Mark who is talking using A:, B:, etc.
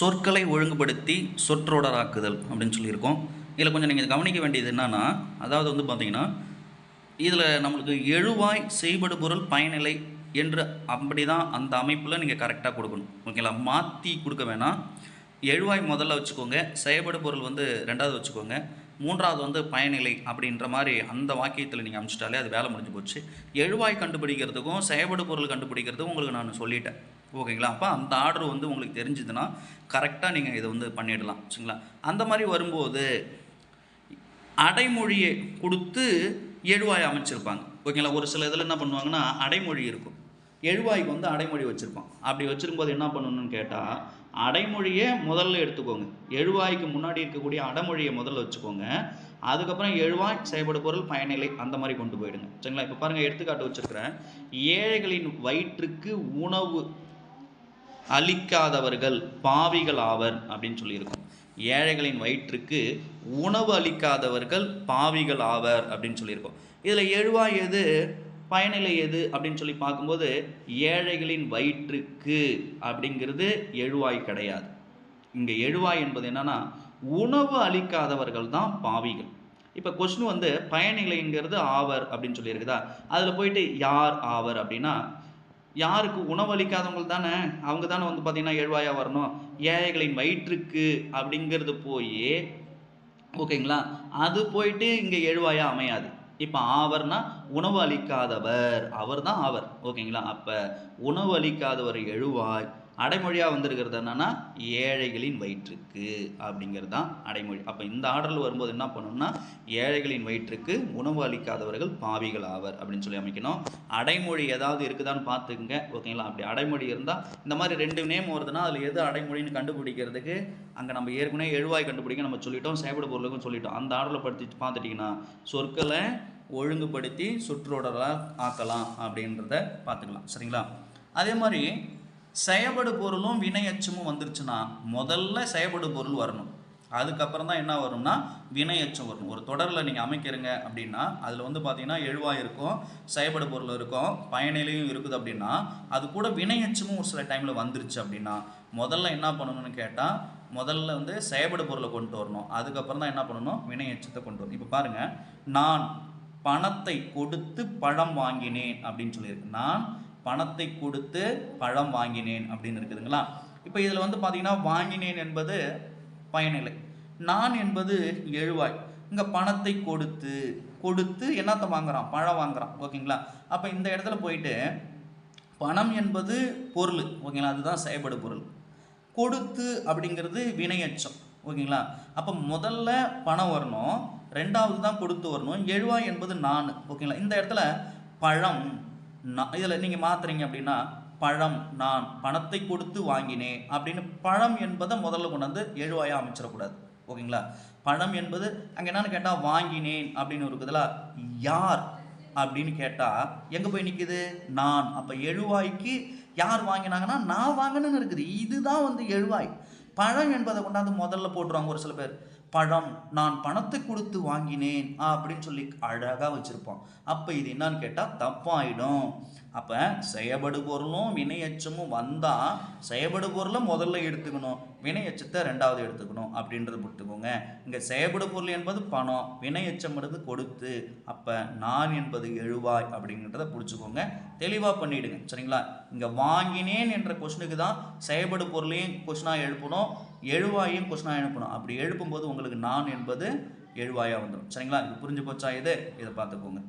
A: சொற்களை ஒழுங்குபடுத்தி சொற்றொடராக்குதல் அப்படின்னு சொல்லியிருக்கோம். இதில் கொஞ்சம் நீங்கள் கவனிக்க வேண்டியது என்னன்னா அதாவது வந்து பார்த்தீங்கன்னா இதில் நம்மளுக்கு எழுவாய் செய்படு பொருள் பயனிலை என்று அப்படி தான் அந்த அமைப்பில் நீங்கள் கரெக்டாக கொடுக்கணும். ஓகேங்களா? மாற்றி கொடுக்க வேணாம். எழுவாய் முதல்ல வச்சுக்கோங்க. செயல்படு பொருள் வந்து ரெண்டாவது வச்சுக்கோங்க. மூன்றாவது வந்து பயனிலை அப்படின்ற மாதிரி அந்த வாக்கியத்தில் நீங்கள் அமைச்சிட்டாலே அது வேலை முடிஞ்சு போச்சு. எழுவாய் கண்டுபிடிக்கிறதுக்கும் செயல்படு பொருள் கண்டுபிடிக்கிறதுக்கும் உங்களுக்கு நான் சொல்லிட்டேன். ஓகேங்களா? அப்போ அந்த ஆர்டர் வந்து உங்களுக்கு தெரிஞ்சுதுன்னா கரெக்டாக நீங்கள் இதை வந்து பண்ணிடலாம். சரிங்களா? அந்த மாதிரி வரும்போது அடைமொழியை கொடுத்து எழுவாய் அமைச்சிருப்பாங்க. ஓகேங்களா? ஒரு சில இதில் என்ன பண்ணுவாங்கன்னா அடைமொழி இருக்கும். எழுவாய்க்கு வந்து அடைமொழி வச்சுருப்பான். அப்படி வச்சுருக்கும்போது என்ன பண்ணணும்னு கேட்டால் அடைமொழியை முதல்ல எடுத்துக்கோங்க. எழுவாய்க்கு முன்னாடி இருக்கக்கூடிய அடைமொழியை முதல்ல வச்சுக்கோங்க. அதுக்கப்புறம் எழுவாய் செயல்படு பொருள் பயனிலை அந்த மாதிரி கொண்டு போயிடுங்க. சரிங்களா? இப்போ பாருங்கள் எடுத்துக்காட்டு வச்சுருக்கிறேன். ஏழைகளின் வயிற்றுக்கு உணவு அளிக்காதவர்கள் பாவிகள் ஆவர் அப்படின்னு சொல்லியிருக்கோம். ஏழைகளின் வயிற்றுக்கு உணவு அளிக்காதவர்கள் பாவிகள் ஆவர் அப்படின்னு சொல்லியிருக்கோம். இதில் எழுவாய் எது பயனிலை எது அப்படின்னு சொல்லி பார்க்கும்போது ஏழைகளின் வயிற்றுக்கு அப்படிங்கிறது எழுவாய் கிடையாது. இங்கே எழுவாய் என்பது என்னன்னா உணவு அளிக்காதவர்கள் தான் பாவிகள். இப்போ கொஸ்டின் வந்து பயனிலைங்கிறது ஆவர் அப்படின்னு சொல்லியிருக்குதா? அதில் போயிட்டு யார் ஆவர் அப்படின்னா யாருக்கு உணவளிக்காதவங்க தானே? அவங்க தானே வந்து பார்த்தீங்கன்னா எழுவாயா வரணும். ஏழைகளின் வயிற்றுக்கு அப்படிங்கிறது போய் ஓகேங்களா? அது போயிட்டு இங்கே எழுவாயா அமையாது. இப்போ ஆவர்னா உணவு அளிக்காதவர். அவர் தான் ஆவர். ஓகேங்களா? அப்போ உணவு அளிக்காதவர் எழுவாய். அடைமொழியாக வந்திருக்கிறது என்னன்னா ஏழைகளின் வயிற்றுக்கு அப்படிங்கிறது தான் அடைமொழி. அப்போ இந்த ஆர்டரில் வரும்போது என்ன பண்ணணும்னா ஏழைகளின் வயிற்றுக்கு உணவு அளிக்காதவர்கள் பாவிகள் ஆவர் அப்படின்னு சொல்லி அமைக்கணும். அடைமொழி ஏதாவது இருக்குதான்னு பார்த்துக்குங்க ஓகேங்களா? அப்படி அடைமொழி இருந்தால் இந்த மாதிரி ரெண்டு நேம் வருதுன்னா அதில் எது அடைமொழின்னு கண்டுபிடிக்கிறதுக்கு அங்கே நம்ம ஏற்கனவே எழுவாய் கண்டுபிடிக்க நம்ம சொல்லிட்டோம் சேவடு பொருளுக்கும் சொல்லிட்டோம். அந்த ஆர்டரில் படுத்தி பார்த்துட்டிங்கன்னா சொற்களை ஒழுங்குபடுத்தி சுற்றோடராக ஆக்கலாம் அப்படின்றத பார்த்துக்கலாம். சரிங்களா? அதே மாதிரி செயபடு பொருளும் வினையச்சமும் வந்துருச்சுன்னா முதல்ல செயபடு பொருள் வரணும். அதுக்கப்புறம் தான் என்ன வரும்னா வினையச்சம் வரணும். ஒரு தொடரில் நீங்கள் அமைக்கிறீங்க அப்படின்னா அதில் வந்து பார்த்தீங்கன்னா எழுவாய் இருக்கும் செயபடு பொருள் இருக்கும் பயனிலையும் இருக்குது அப்படின்னா அது கூட வினையச்சமும் ஒரு சில டைமில் வந்துருச்சு அப்படின்னா முதல்ல என்ன பண்ணணும்னு கேட்டால் முதல்ல வந்து செயபடு பொருளை கொண்டு வரணும். அதுக்கப்புறம் தான் என்ன பண்ணணும்? வினையச்சத்தை கொண்டு வரணும். இப்போ பாருங்கள் நான் பணத்தை கொடுத்து பழம் வாங்கினேன் அப்படின்னு சொல்லியிருக்கு. நான் பணத்தை கொடுத்து பழம் வாங்கினேன் அப்படின்னு இருக்குதுங்களா? இப்போ இதில் வந்து பார்த்தீங்கன்னா வாங்கினேன் என்பது பயனிலை நான் என்பது எழுவாய். இங்கே பணத்தை கொடுத்து கொடுத்து என்னத்தை வாங்குறான்? பழம் வாங்குறான். ஓகேங்களா? அப்போ இந்த இடத்துல போயிட்டு பணம் என்பது பொருள். ஓகேங்களா? அதுதான் செயல்படு பொருள். கொடுத்து அப்படிங்கிறது வினையச்சம். ஓகேங்களா? அப்போ முதல்ல பணம் வரணும். ரெண்டாவது தான் கொடுத்து வரணும். எழுவாய் என்பது நான். ஓகேங்களா? இந்த இடத்துல பழம் நான் இதில் நீங்கள் மாத்துறீங்க அப்படின்னா பழம் நான் பணத்தை கொடுத்து வாங்கினேன் அப்படின்னு பழம் என்பதை முதல்ல கொண்டு வந்து எழுவாயாக அமைச்சிடக்கூடாது. ஓகேங்களா? பழம் என்பது அங்கே என்னன்னு கேட்டால் வாங்கினேன் அப்படின்னு இருக்குதுல யார் அப்படின்னு கேட்டால் எங்கே போய் நிற்குது நான். அப்போ எழுவாய்க்கு யார் வாங்கினாங்கன்னா நான் வாங்கினேன்னு இருக்குது. இதுதான் வந்து எழுவாய். பழம் என்பதை கொண்டாந்து முதல்ல போட்டுருவாங்க ஒரு சில பேர். பழம் நான் பணத்தை கொடுத்து வாங்கினேன் அப்படின்னு சொல்லி அழகாக வச்சுருப்பான் அப்போ இது என்னன்னு கேட்டால் தப்பாயிடும். அப்போ செயபடு பொருளும் வினையச்சமும் வந்தால் செயபடு பொருளை முதல்ல எடுத்துக்கணும். வினையச்சத்தை ரெண்டாவது எடுத்துக்கணும் அப்படின்றது புரித்துக்கோங்க இங்கே செயபடு பொருள் என்பது பணம் வினையச்சம் என்பது கொடுத்து அப்போ நான் என்பது எழுவாய் அப்படிங்கிறத பிடிச்சிக்கோங்க தெளிவாக பண்ணிவிடுங்க சரிங்களா? இங்கே வாங்கினேன் என்ற கொஷனுக்கு தான் செயபடு பொருளையும் கொஷனாக எழுப்பணும். எழுவாயும் கொஷனாக எழுப்பணும் அப்படி எழுப்பும்போது உங்களுக்கு நான் என்பது எழுவாயாக வந்துடும் சரிங்களா? இது புரிஞ்சு போச்சா இது? இதை பார்த்துக்கோங்க.